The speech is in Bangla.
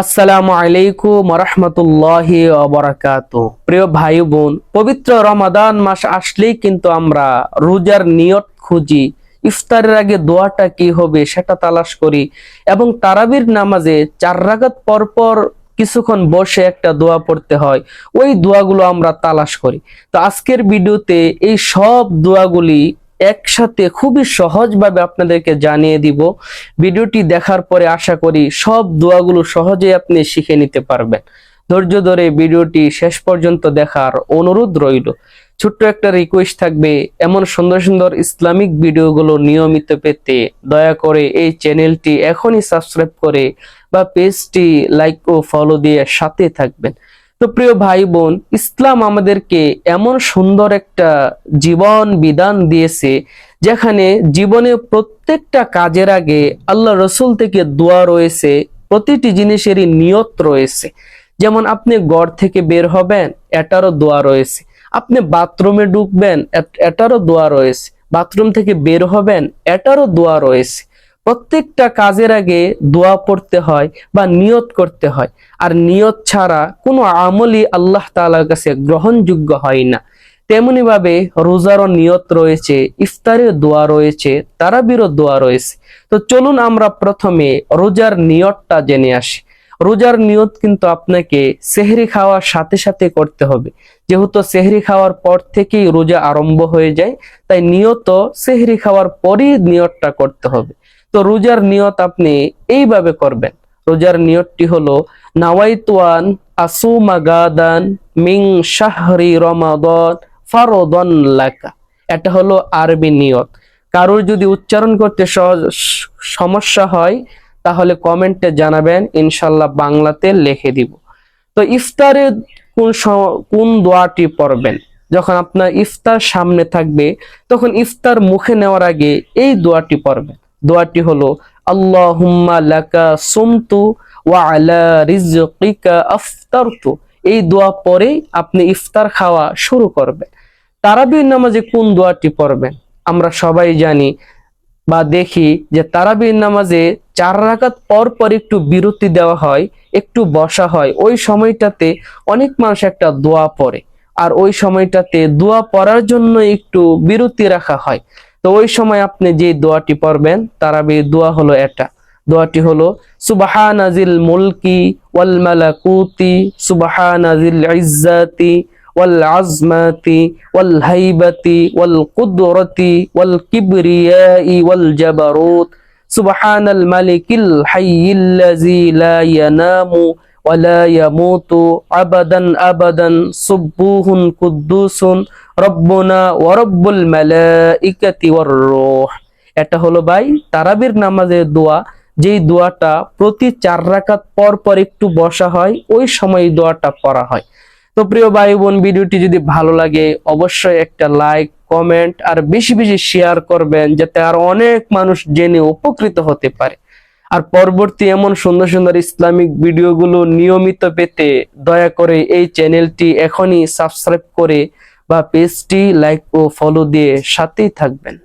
আসসালামু আলাইকুম রহমতুল্লাহি বরাকাত প্রিয় ভাই বোন পবিত্র রমাদান মাস আসলেই কিন্তু আমরা রোজার নিয়ত খুঁজি। ইফতারের আগে দোয়াটা কি হবে সেটা তালাশ করি এবং তারাবির নামাজে চার রাগাত পর পর কিছুক্ষণ বসে একটা দোয়া পড়তে হয়। ওই দোয়াগুলো আমরা তালাশ করি। তো আজকের ভিডিওতে এই সব দোয়াগুলি একসাথে খুবই সহজভাবে আপনাদেরকে জানিয়ে দিব। ভিডিওটি দেখার পরে আশা করি সব দোয়াগুলো সহজে আপনি শিখে নিতে পারবেন। ধৈর্য ধরে ভিডিওটি শেষ পর্যন্ত দেখার অনুরোধ রইল। ছোট্ট একটা রিকোয়েস্ট থাকবে, এমন সুন্দর সুন্দর ইসলামিক ভিডিওগুলো নিয়মিত পেতে দয়া করে এই চ্যানেলটি এখনই সাবস্ক্রাইব করে বা পেজটি লাইক ও ফলো দিয়ে সাথে থাকবেন। তো প্রিয় ভাই বোন, ইসলাম আমাদেরকে এমন সুন্দর একটা জীবন বিধান দিয়েছে, যেখানে জীবনে প্রত্যেকটা কাজের আগে আল্লাহ রসুল থেকে দোয়া রয়েছে, প্রতিটি জিনিসেরই নিয়ত রয়েছে। যেমন আপনি গড় থেকে বের হবেন, এটারও দোয়া রয়েছে। আপনি বাথরুমে ঢুকবেন এটারও দোয়া রয়েছে। বাথরুম থেকে বের হবেন, এটারও দোয়া রয়েছে। প্রত্যেকটা কাজের আগে দোয়া পড়তে হয় বা নিয়ত করতে হয়। আর নিয়ত ছাড়া কোনো আমলই আল্লাহ তাআলার কাছে গ্রহণযোগ্য হয় না। তেমনি ভাবে রোজারও নিয়ত রয়েছে, ইফতারের দোয়া রয়েছে, তারাবিরও দোয়া রয়েছে। তো চলুন আমরা প্রথমে রোজার নিয়তটা জেনে আসি। রোজার নিয়ত কিন্তু আপনাকে সেহরি খাওয়ার সাথে সাথে করতে হবে। যেহেতু সেহরি খাওয়ার পর থেকেই রোজা আরম্ভ হয়ে যায়, তাই নিয়ত সেহরি খাওয়ার পরই নিয়তটা করতে হবে। তো রোজার নিয়ত আপনি এইভাবে করবেন। রোজার নিয়তটি হলো, নাওয়াইতুয়ান আসুমা গাদান মিং শাহরি রমাদন ফারদন লাকা। এটা হলো আরবি নিয়ত। কারোর যদি উচ্চারণ করতে সহজ সমস্যা হয়, তাহলে কমেন্টে জানাবেন, ইনশাল্লাহ বাংলাতে লিখে দিব। তো ইফতারে কোন কোন দোয়াটি পড়বেন? যখন আপনার ইফতার সামনে থাকবে, তখন ইফতার মুখে নেওয়ার আগে এই দোয়াটি পড়বেন। দোয়াটি হলো, আল্লাহুম্মা লাকা সুমতু এই দোয়া পরেই আপনি ইফতার খাওয়া শুরু করবেন। তারাবির নামাজে কোন দোয়াটি পড়বেন? আমরা সবাই জানি বা দেখি যে তারাবির নামাজে চার রাকাত পর পর একটু বিরতি দেওয়া হয়, একটু বসা হয়। ওই সময়টাতে অনেক মানুষ একটা দোয়া পড়ে। আর ওই সময়টাতে দোয়া পড়ার জন্য একটু বিরতি রাখা হয়। তো ওই সময় আপনি যে দোয়াটি পড়বেন তারাবির দোয়া হলো এটা দোয়াটি হলো, সুবাহানাজিল মুলকি ওয়াল মালাকুতি, সুবাহানাজিল ইজ্জাতি ওয়াল আজমাতি ওয়াল হাইবাতি ওয়াল কুদরতি ওয়াল কিবরিয়াই ওয়াল জাবারুত। سبحان الملك الحي الذي لا ينام ولا يموت আবাদান আবাদান সুবহুন কুদ্দুসুন ربنا ورب রব্বুল والروح এটা হলো ভাই তারাবির নামাজের দোয়া। যেই দোয়াটা প্রতি চার রাকাত পর পর একটু বসা হয়, ওই সময় দোয়াটা পড়া হয়। তো প্রিয় ভাই বোন ভিডিওটি যদি ভালো লাগে, অবশ্যই একটা লাইক কমেন্ট আর বেশি বেশি শেয়ার করবেন যাতে আর অনেক মানুষ জেনে উপকৃত হতে পারে। আর পরবর্তী এমন সুন্দর সুন্দর ইসলামিক ভিডিওগুলো নিয়মিত পেতে দয়া করে এই চ্যানেলটি এখনই সাবস্ক্রাইব করে বা পেজটি লাইক ও ফলো দিয়ে সাথেই থাকবেন।